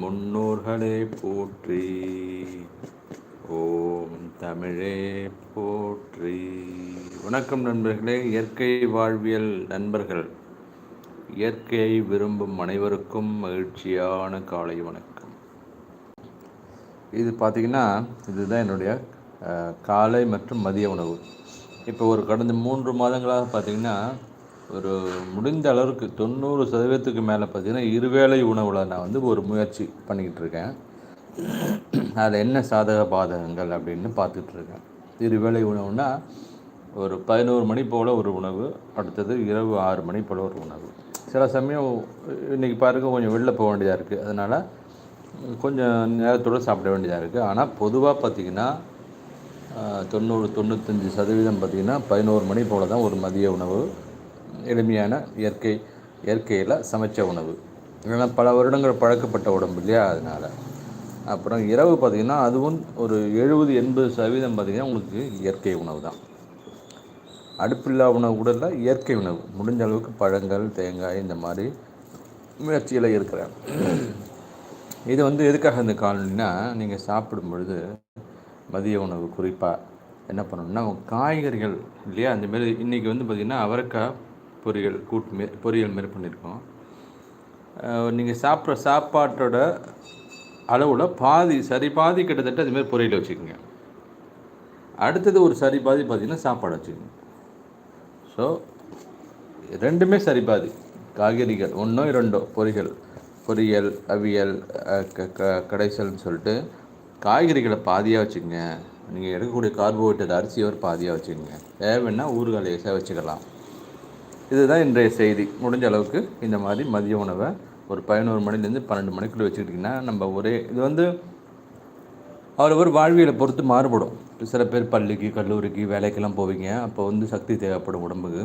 முன்னோர்களே போற்றி. ஓம் தமிழே போற்றி. வணக்கம் நண்பர்களே இயற்கை வாழ்வியல் நண்பர்கள். இயற்கையை விரும்பும் அனைவருக்கும் மகிழ்ச்சியான காலை வணக்கம். இது பார்த்திங்கன்னா இதுதான் என்னுடைய காலை மற்றும் மதிய உணவு. இப்போ ஒரு கடந்த மூன்று மாதங்களாக பார்த்திங்கன்னா ஒரு முடிந்த அளவுக்கு தொண்ணூறு சதவீதத்துக்கு மேலே பார்த்திங்கன்னா இருவேளை உணவில் நான் வந்து ஒரு முயற்சி பண்ணிக்கிட்டு இருக்கேன். அதில் என்ன சாதக பாதகங்கள் அப்படின்னு பார்த்துட்டு இருக்கேன். இருவேளை உணவுனா ஒரு பதினோரு மணி போல் ஒரு உணவு அடுத்தது இரவு ஆறு மணி போல் ஒரு உணவு. சில சமயம் இன்றைக்கி பாருங்க கொஞ்சம் வெளில போக வேண்டியதாக இருக்குது அதனால் கொஞ்சம் நேரத்தோடு சாப்பிட வேண்டியதாக இருக்குது ஆனால் பொதுவாக பார்த்திங்கன்னா தொண்ணூறு தொண்ணூத்தஞ்சு சதவீதம் பார்த்திங்கன்னா பதினோரு மணி போல் தான் ஒரு மதிய உணவு. எளிமையான இயற்கை இயற்கையில் சமைச்ச உணவு. ஏன்னா பல வருடங்கள் பழக்கப்பட்ட உடம்பு இல்லையா அதனால். அப்புறம் இரவு பார்த்திங்கன்னா அதுவும் ஒரு எழுபது எண்பது சதவீதம் பார்த்திங்கன்னா உங்களுக்கு இயற்கை உணவு தான். அடுப்பில்லா உணவு கூட இல்லை இயற்கை உணவு. முடிஞ்ச அளவுக்கு பழங்கள் தேங்காய் இந்த மாதிரி முயற்சியில் இருக்கிறேன். இது வந்து எதுக்காக இந்த காலனினா நீங்கள் சாப்பிடும் பொழுது மதிய உணவு குறிப்பாக என்ன பண்ணணும்னா காய்கறிகள் இல்லையா அந்தமாரி இன்றைக்கி வந்து பார்த்திங்கன்னா அவரைக்காய் பொரியல் கூட்டு மாரி பொரியல் மாரி பண்ணியிருக்கோம். நீங்கள் சாப்பிட்ற சாப்பாட்டோட அளவில் பாதி சரி பாதி கிட்டத்தட்ட அது பொரியல் வச்சுக்கோங்க. அடுத்தது ஒரு சரி பாதி பார்த்திங்கன்னா சாப்பாடு வச்சுக்கோங்க. ஸோ ரெண்டுமே சரி பாதி. காய்கறிகள் ஒன்றோ இரண்டோ பொரியல் பொரியல் அவியல் க- க- கடைசல்னு சொல்லிட்டு காய்கறிகளை பாதியாக வச்சுக்கோங்க. நீங்கள் எடுக்கக்கூடிய கார்போஹைட்ரேட் அரிசியை ஒரு பாதியாக வச்சுக்கோங்க. தேவைன்னா ஊறுகாய் லேசாக வச்சுக்கலாம். இதுதான் இன்றைய செய்தி. முடிஞ்ச அளவுக்கு இந்த மாதிரி மதிய உணவை ஒரு பதினோரு மணிலேருந்து பன்னெண்டு மணிக்குள்ளே வச்சுக்கிட்டிங்கன்னா நம்ம ஒரே இது வந்து அவரவர் வாழ்வியலை பொறுத்து மாறுபடும். சில பேர் பள்ளிக்கு கல்லூரிக்கு வேலைக்கெல்லாம் போவீங்க. அப்போ வந்து சக்தி தேவைப்படும் உடம்புக்கு.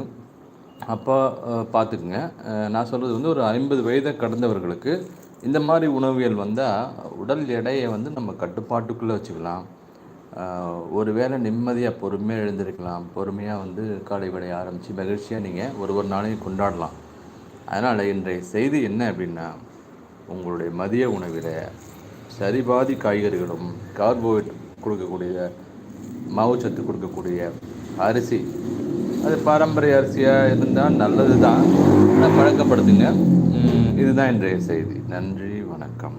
அப்போ பார்த்துக்குங்க. நான் சொல்கிறது வந்து ஒரு ஐம்பது வயதை கடந்தவர்களுக்கு இந்த மாதிரி உணவியல் வந்தால் உடல் எடையை வந்து நம்ம கட்டுப்பாட்டுக்குள்ளே வச்சுக்கலாம். ஒருவேளை ஒரு வேளை நிம்மதியாக பொறுமையாக எழுந்திருக்கலாம். பொறுமையாக வந்து காலை விடைய ஆரம்பித்து மகிழ்ச்சியாக நீங்கள் ஒரு ஒரு நாளையும் கொண்டாடலாம். அதனால் இன்றைய செய்தி என்ன அப்படின்னா உங்களுடைய மதிய உணவில் சரிபாதி காய்கறிகளும் கார்போஹைட்ரேட் கொடுக்கக்கூடிய மாவுச்சத்து கொடுக்கக்கூடிய அரிசி. அது பாரம்பரிய அரிசியாக இருந்தால் நல்லது தான் ஆனால் பழக்கப்படுத்துங்க இதுதான் இன்றைய செய்தி. நன்றி வணக்கம்.